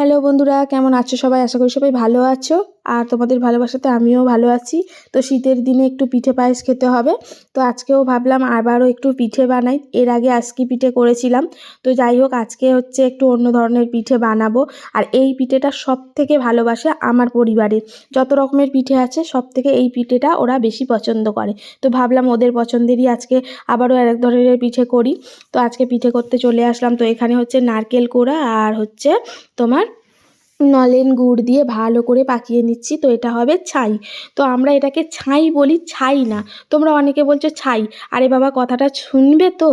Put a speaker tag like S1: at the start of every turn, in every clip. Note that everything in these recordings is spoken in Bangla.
S1: হ্যালো বন্ধুরা, কেমন আছো সবাই? আশা করি সবাই ভালো আছো। আর তোমাদের ভালোবাসাতে আমিও ভালো আছি। তো শীতের দিনে একটু পিঠে পায়েস খেতে হবে। তো আজকেও ভাবলাম আবারও একটু পিঠে বানাই। এর আগে আজকে পিঠে করেছিলাম। তো যাই হোক, আজকে হচ্ছে একটু অন্য ধরনের পিঠে বানাবো। আর এই পিঠেটা সব থেকে ভালোবাসে আমার পরিবারে। যত রকমের পিঠে আছে সব থেকে এই পিঠেটা ওরা বেশি পছন্দ করে। তো ভাবলাম ওদের পছন্দেরই আজকে আবারও এক ধরনের পিঠে করি। তো আজকে পিঠে করতে চলে আসলাম। তো এখানে হচ্ছে নারকেল কোড়া আর হচ্ছে তোমার নলেন গুড় দিয়ে ভালো করে পাকিয়ে নিচ্ছি, তো এটা হবে ছাই। তো আমরা এটাকে ছাই বলি, ছাই না। তোমরা অনেকে বলছো ছাই। আরে বাবা, কথাটা শুনবে তো?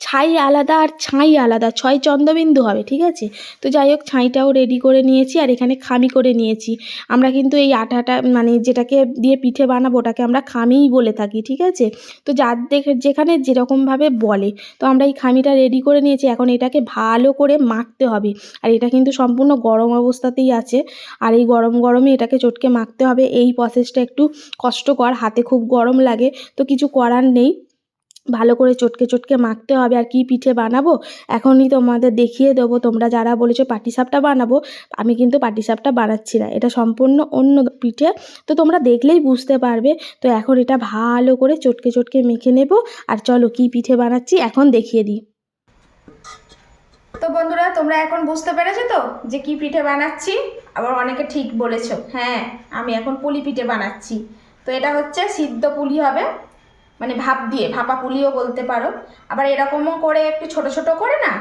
S1: ছাই আলাদা আর ছাই আলাদা, ছয় চন্দ্রবিন্দু হবে, ঠিক আছে? তো যাই হোক, ছাইটাও রেডি করে নিয়েছি আর এখানে খামি করে নিয়েছি। আমরা কিন্তু এই আটাটা মানে যেটাকে দিয়ে পিঠে বানাবো, ওটাকে আমরা খামিই বলে থাকি, ঠিক আছে? তো যার দেখে, যেখানে যেরকমভাবে বলে। তো আমরা এই খামিটা রেডি করে নিয়েছি, এখন এটাকে ভালো করে মাখতে হবে। আর এটা কিন্তু সম্পূর্ণ গরম অবস্থাতেই আছে। আর এই গরম গরমে এটাকে চটকে মাখতে হবে। এই প্রসেসটা একটু কষ্টকর, হাতে খুব গরম লাগে। তো কিছু করার নেই। ভালো করে চটকে চটকে মাখতে হবে আর কি পিঠে বানাবো? এখনই তোমাদের দেখিয়ে দেবো। তোমরা যারা বলেছ পাটিসাপটা বানাবো, আমি কিন্তু পাটিসাপটা বানাচ্ছি না। এটা সম্পূর্ণ অন্য পিঠে। তো তোমরা দেখলেই বুঝতে পারবে। তো এখন এটা ভালো করে চটকে চটকে মেখে নেব। আর চলো কি পিঠে বানাচ্ছি এখন দেখিয়ে দিই। তো বন্ধুরা, তোমরা এখন বুঝতে পেরেছ তো যে কি পিঠে বানাচ্ছি? আবার অনেকে ঠিক বলেছ হ্যাঁ আমি এখন পুলি পিঠে বানাচ্ছি। তো এটা হচ্ছে সিদ্ধ পুলি হবে। মানে ভাপ দিয়ে, ভাপা পুলিও বলতে পারো। আবার এরকমও করে একটু ছোট ছোট করে না,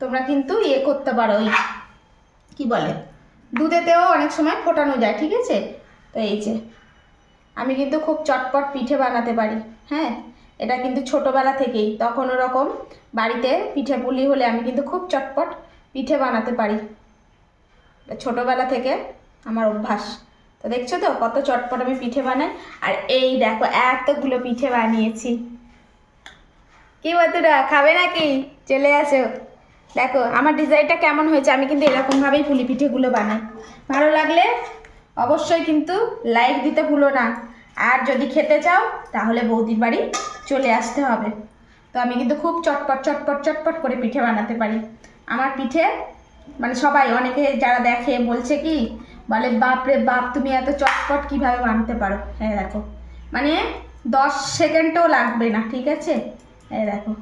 S1: তোমরা কিন্তু ইয়ে করতে পারো ওই কি বলে, দুধেতেও অনেক সময় ফোটানো যায়, ঠিক আছে? তো এই যে, আমি কিন্তু খুব চটপট পিঠে বানাতে পারি হ্যাঁ? এটা কিন্তু ছোটোবেলা থেকেই, তখন ওরকম বাড়িতে পিঠে পুলি হলে আমি কিন্তু খুব চটপট পিঠে বানাতে পারি। ছোটোবেলা থেকে আমার অভ্যাস। তো দেখছ তো, কত চটপট আমি পিঠে বানাই। আর এই দেখো, এতগুলো পিঠে বানিয়েছি। কি বন্ধুরা, খাবে নাকি? চলে আসো। দেখো, আমার ডিজাইনটা কেমন হয়েছে, আমি কিন্তু এরকমভাবেই পুলি পিঠেগুলো বানাই। ভালো লাগলে অবশ্যই কিন্তু লাইক দিতে ভুলো না। আর যদি খেতে চাও, তাহলে বৌদির বাড়ি চলে আসতে হবে। তো আমি কিন্তু খুব চটপট চটপট চটপট করে পিঠে বানাতে পারি। আমার পিঠে মানে সবাই, অনেকে যারা দেখে বলছে কি বলে বাপ রে বাপ তুমি এত চটপট কীভাবে বানাতে পারো? হ্যাঁ দেখো। মানে দশ সেকেন্ডও লাগবে না ঠিক আছে? হ্যাঁ দেখো।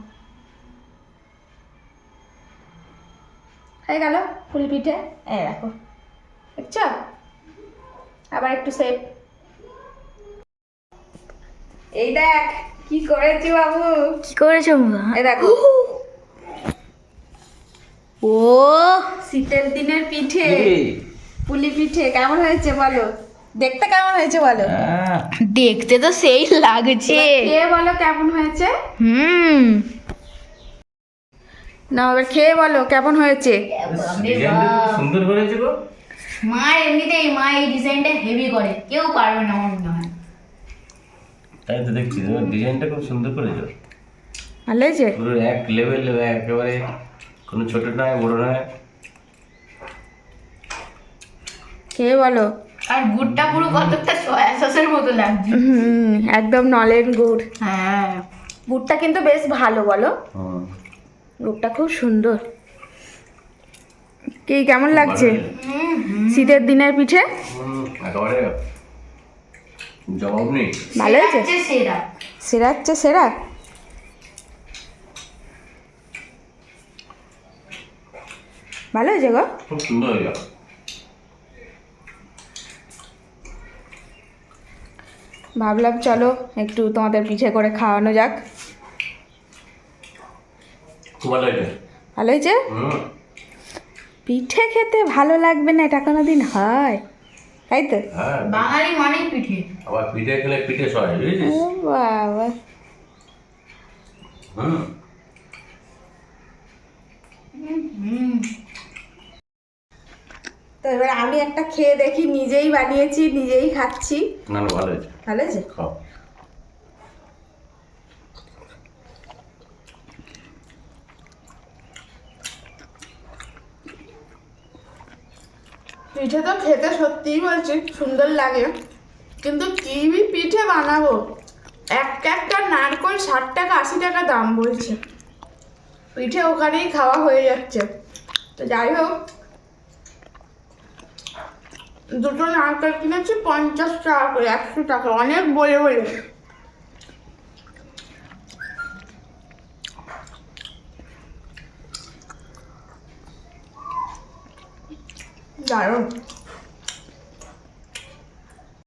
S1: হয়ে গেল ফুল পিঠে। এই দেখো। দেখছ? আবার একটু সেপ এই দেখ কি করেছি বাবু?
S2: কি করেছ
S1: এই দেখো।
S2: ও!
S1: শীতের দিনের পিঠে। পুলি পিঠে কেমন হয়েছে বলো? দেখতে কেমন হয়েছে বলো?
S2: দেখতে তো সেই লাগছে।
S1: খেয়ে বলো কেমন হয়েছে?
S2: হুম।
S1: না এবার খেয়ে বলো কেমন হয়েছে?
S3: সুন্দর করেছে গো।
S2: মা এমনিতেই মা এই ডিজাইনটা হেভি করে। কেউ পারবে না আমার মনে হয়।
S3: তাই তো দেখছি তোমার ডিজাইনটা খুব সুন্দর করেছ
S1: ভালো হয়েছে?
S3: পুরো এক লেভেল একেবারে কোনো ছোট নয় বড় নয়।
S1: খেয়ে বলো।
S2: আর গুড়টা পুরো কতটা সয়া সসের মতো লাগছে।
S1: হুম একদম নলেন গুড়।
S2: হ্যাঁ।
S1: গুড়টা কিন্তু বেশ ভালো বলো। গুড়টা খুব সুন্দর। কি কেমন লাগছে? শীতের দিনের পিঠে? ভালো হয়েছে?
S2: সেরা।
S1: সেরা হচ্ছে সেরা? ভালো হয়েছে গো?
S3: খুব সুন্দর হয়ে গেল
S1: ভাবলাম চলো একটু তোমাদের পিঠে করে খাওয়ানো যাক।
S3: ভালো হয়েছে।
S1: পিঠে খেতে ভালো লাগবে না এটা কোনো দিন হয় তাই তো?
S3: হ্যাঁ।
S2: বাঙালি মানেই পিঠে।
S3: আবার পিঠে খেলে পিঠে সয় বুঝেছিস?
S1: বাবা।
S3: হুম
S2: হুম।
S1: তো এবার আমি একটা খেয়ে দেখি নিজেই বানিয়েছি নিজেই খাচ্ছি।
S3: না না ভালো হয়েছে।
S1: ভালো হয়েছে?
S3: খাও।
S1: পিঠে তো খেতে সত্যিই বলছি সুন্দর লাগে। কিন্তু কি পিঠে বানাবো? এক একটা নারকল ষাট টাকা আশি টাকা দাম বলছে। পিঠে ওখানেই খাওয়া হয়ে যাচ্ছে। তো যাই হোক দুটো নারকেল কিনেছি পঞ্চাশ টাকা করে একশো টাকা অনেক বলে বলে। দারুণ।